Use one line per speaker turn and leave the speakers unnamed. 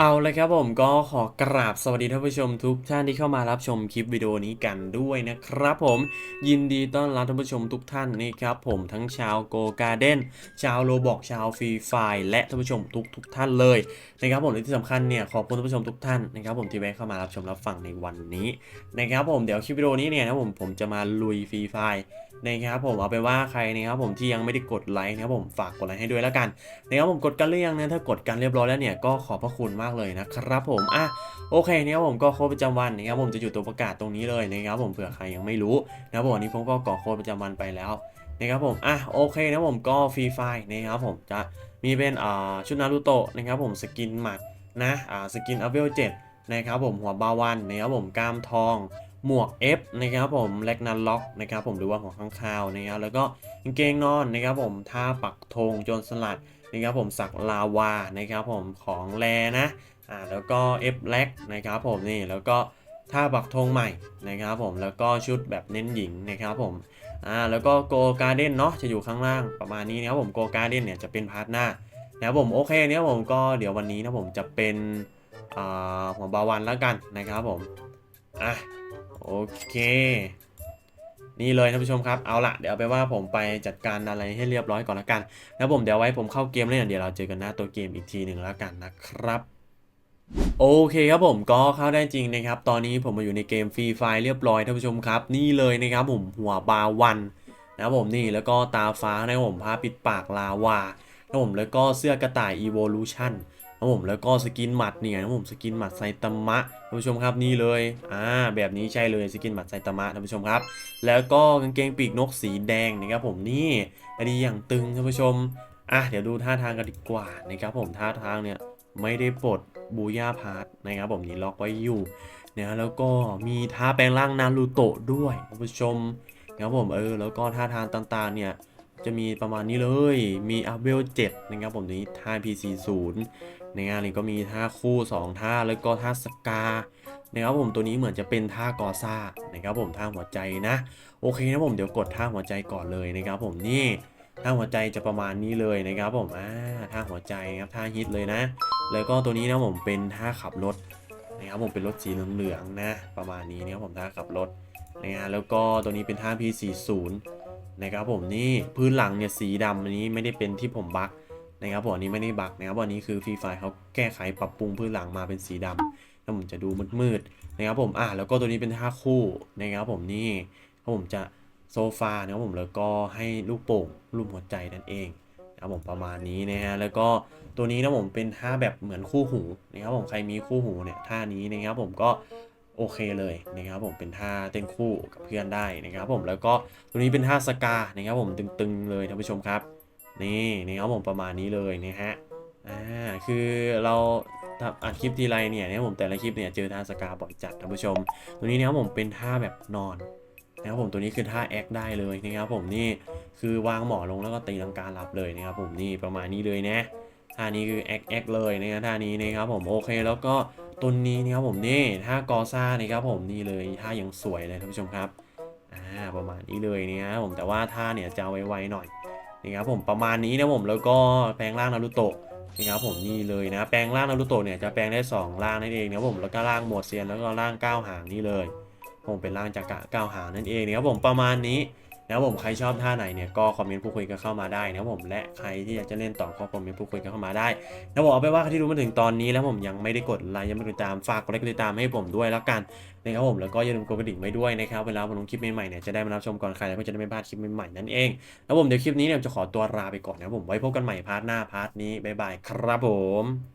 เอาเลยครับผมก็ขอกราบสวัสดีท่านผู้ชมทุกท่านที่เข้ามารับชมคลิปวิดีโอนี้กันด้วยนะครับผมยินดีต้อนรับท่านผู้ชมทุกท่านนะครับผมทั้งชาวโกการ์เด้นชาวโรบอกชาวฟรีไฟและท่านผู้ชมทุกทุกท่านเลยนะครับผมและที่สำคัญเนี่ยขอบคุณท่านผู้ชมทุกท่านนะครับผมที่แวะเข้ามารับชมรับฟังในวันนี้นะครับผมเดี๋ยวคลิปวิดีโอนี้เนี่ยนะผมผมจะมาลุยฟรีไฟนะครับผมเอาไปนว่าใครนะครับผมที่ยังไม่ได้กดไลค์นะครับผมฝากกดไลค์ให้ด้วยแล้วกันนะครับผมกดกันหรือยังนะถ้ากดกันเรียบร้อยแล้วเนี่ยก็ขอบพระคุณมากเลยนะครับผมอะโอเคเนี่ยผมก็โค้ดประจำวันนะครับผมจะอยู่ตัวประกาศตรงนี้เลยนะครับผมเผื่อใครยังไม่รู้นะผมวันนี้ผมก็ก่อโค้ดประจำวันไปแล้วนะครับผมอะโอเคนะผมก็ฟรีไฟนะครับผมจะมีเป็นอ่าชุดนารูโตะนะครับผมสกินหมัดนะอ่าสกินอเวลเจ็ดนะครับผมหัวบาวันนะครับผมกล้ามทอง หมวก F นะครับผมแลกนันล็อกนะครับผมหรือว่าหัวข้างคาวนะครับแล้วก็กางเกงนอนนะครับผมท่าปักธงโจรสลัดนะครับผมสักลาวานะครับผมของแรนะอ่าแล้วก็เอฟแล็กนะครับผมนี่แล้วก็ท่าปักธงใหม่นะครับผมแล้วก็ชุดแบบเน้นหญิงนะครับผมอ่าแล้วก็โกการ์เด้นเนาะจะอยู่ข้างล่างประมาณนี้นะครับผมโกการ์เด้นเนี่ยจะเป็นพาร์ทหน้านะครับผมโอเคเนี่ยผมก็เดี๋ยววันนี้นะผมจะเป็นอ่าหัวบาวันแล้วกันนะครับผมอะ เค นี่เลยท่านผู้ชมครับ เอาละเดี๋ยวไปว่าผมไปจัดการอะไรให้เรียบร้อยก่อนละกัน แล้วผมเดี๋ยวไว้ผมเข้าเกมเลยเดี๋ยวเราเจอกันหน้าตัวเกมอีกทีหนึ่งแล้วกันนะครับโอเคครับผมก็เข้าได้จริงนะครับ ตอนนี้ผมมาอยู่ในเกมฟรีไฟเรียบร้อยท่านผู้ชมครับ นี่เลยนะครับผมหัวบาวันนะผมนี่แล้วก็ตาฟ้านะผมผ้าปิดปากลาวานะผมแล้วก็เสื้อกระต่าย Evolution น ครับผมแล้วก็สกินหมัดเนี่ยนะครับผมสกินหมัดไซตามะท่านผู้ชมครับนี่เลยอ่าแบบนี้ใช่เลยสกินหมัดไซตามะท่านผู้ชมครับ แล้วก็กางเกงปีกนกสีแดงนะครับผมนี่อันนี้อย่างตึงท่านผู้ชมอะเดี๋ยวดูท่าทางกันดีกว่านะครับผมท่าทางเนี่ยไม่ได้ปลดบูย่าพาร์ทนะครับผมนี่ล็อกไว้อยู่นะแล้วก็มีท่าแปลงร่างนารูโตะด้วยท่านผู้ชมนะครับผมเออแล้วก็ท่าทางต่างๆเนี่ย จะมีประมาณนี้เลย มีอัพเวล7นะครับผมนี้ท่า P40 ในงานนี้ก็มีท่าคู่ 2 ท่าแล้วก็ท่าสกานะครับผมตัวนี้เหมือนจะเป็นท่ากอซ่านะครับผมท่าหัวใจนะ โอเคนะผมเดี๋ยวกดท่าหัวใจก่อนเลยนะครับผมนี่ท่าหัวใจจะประมาณนี้เลยนะครับผมอ่าท่าหัวใจนะครับท่าฮิตเลยนะ แล้วก็ตัวนี้นะผมเป็นท่าขับรถนะครับผมเป็นรถสีเหลืองๆนะ ประมาณนี้นะครับผมท่าขับรถนะฮะแล้วก็ตัวนี้เป็นท่า P40 นะครับผมนี่พื้นหลังเนี่ยสีดำอันนี้ไม่ได้เป็นที่ผมบักนะครับผมอันนี้ไม่ได้บักนะครับวันนี้คือฟรีไฟเขาแก้ไขปรับปรุงพื้นหลังมาเป็นสีดำแล้วผมจะดูมืดๆนะครับผมอะแล้วก็ตัวนี้เป็นท่าคู่นะครับผมนี่ถ้าผมจะโซฟานะครับผมแล้วก็ให้ลูกโป่งรูปหัวใจนั่นเองนะครับผมประมาณนี้นะฮะแล้วก็ตัวนี้นะผมเป็นท่าแบบเหมือนคู่หูนะครับผมใครมีคู่หูเนี่ยท่านี้นะครับผมก็ โอเคเลยนะครับผมเป็นท่าเต้นคู่กับเพื่อนได้นะครับผมแล้วก็ตัวนี้เป็นท่าสกานะครับผมตึงๆเลยท่านผู้ชมครับ นี่นะครับผมประมาณนี้เลยนะฮะอ่าคือเราอัดคลิปทีไรเนี่ยนี่ผมแต่ละคลิปเนี่ยเจอท่าสกาบ่อยจัดท่านผู้ชม ตัวนี้นะครับผมเป็นท่าแบบนอนนะครับผมตัวนี้คือท่าแอคได้เลยนะครับผมนี่คือวางหมอลงแล้วก็ตีลังกาหลับเลยนะครับผมนี่ประมาณนี้เลยนะท่านี้คือแอคแอคเลยนะท่านี้นะครับผมโอเคแล้วก็ ตัวนี้นะครับผมนี่ท่ากอซ่านะครับผมนี่เลยท่ายังสวยเลยท่านผู้ชมครับอ่าประมาณนี้เลยนะครับผมแต่ว่าท่าเนี่ยจะไวๆหน่อยนะครับผมประมาณนี้นะผมแล้วก็แปลงร่างนารูโตะนะครับผมนี่เลยนะแปลงร่างนารูโตะเนี่ยจะแปลงได้ 2 ร่างนั่นเองนะผมแล้วก็ร่างหมวดเซียนแล้วก็ร่างก้าวหางนี่เลย ผมเป็นร่างจากกะก้าวหางนั่นเองนะครับผมประมาณนี้ นะครับผมใครชอบท่าไหนเนี่ยก็คอมเมนต์พูดคุยกันเข้ามาได้นะครับผมและใครที่อยากจะเล่นต่อก็คอมเมนต์พูดคุยกันเข้ามาได้นะผมเอาไปว่าใครที่รู้มาถึงตอนนี้แล้วผมยังไม่ได้กดไลค์ยังไม่กดติดตามฝากกดไลค์กดติดตามให้ผมด้วยแล้วกันนะครับผมแล้วก็อย่าลืมกดกระดิ่งไว้ด้วยนะครับเวลาผมลงคลิปใหม่ๆเนี่ยจะได้มารับชมก่อนใครแล้วก็จะได้ไม่พลาดคลิปใหม่ๆนั่นเองแล้วผมเดี๋ยวคลิปนี้เนี่ยจะขอตัวลาไปก่อนนะผมไว้พบกันใหม่พาร์ทหน้าพาร์ทนี้บ๊ายบายครับผม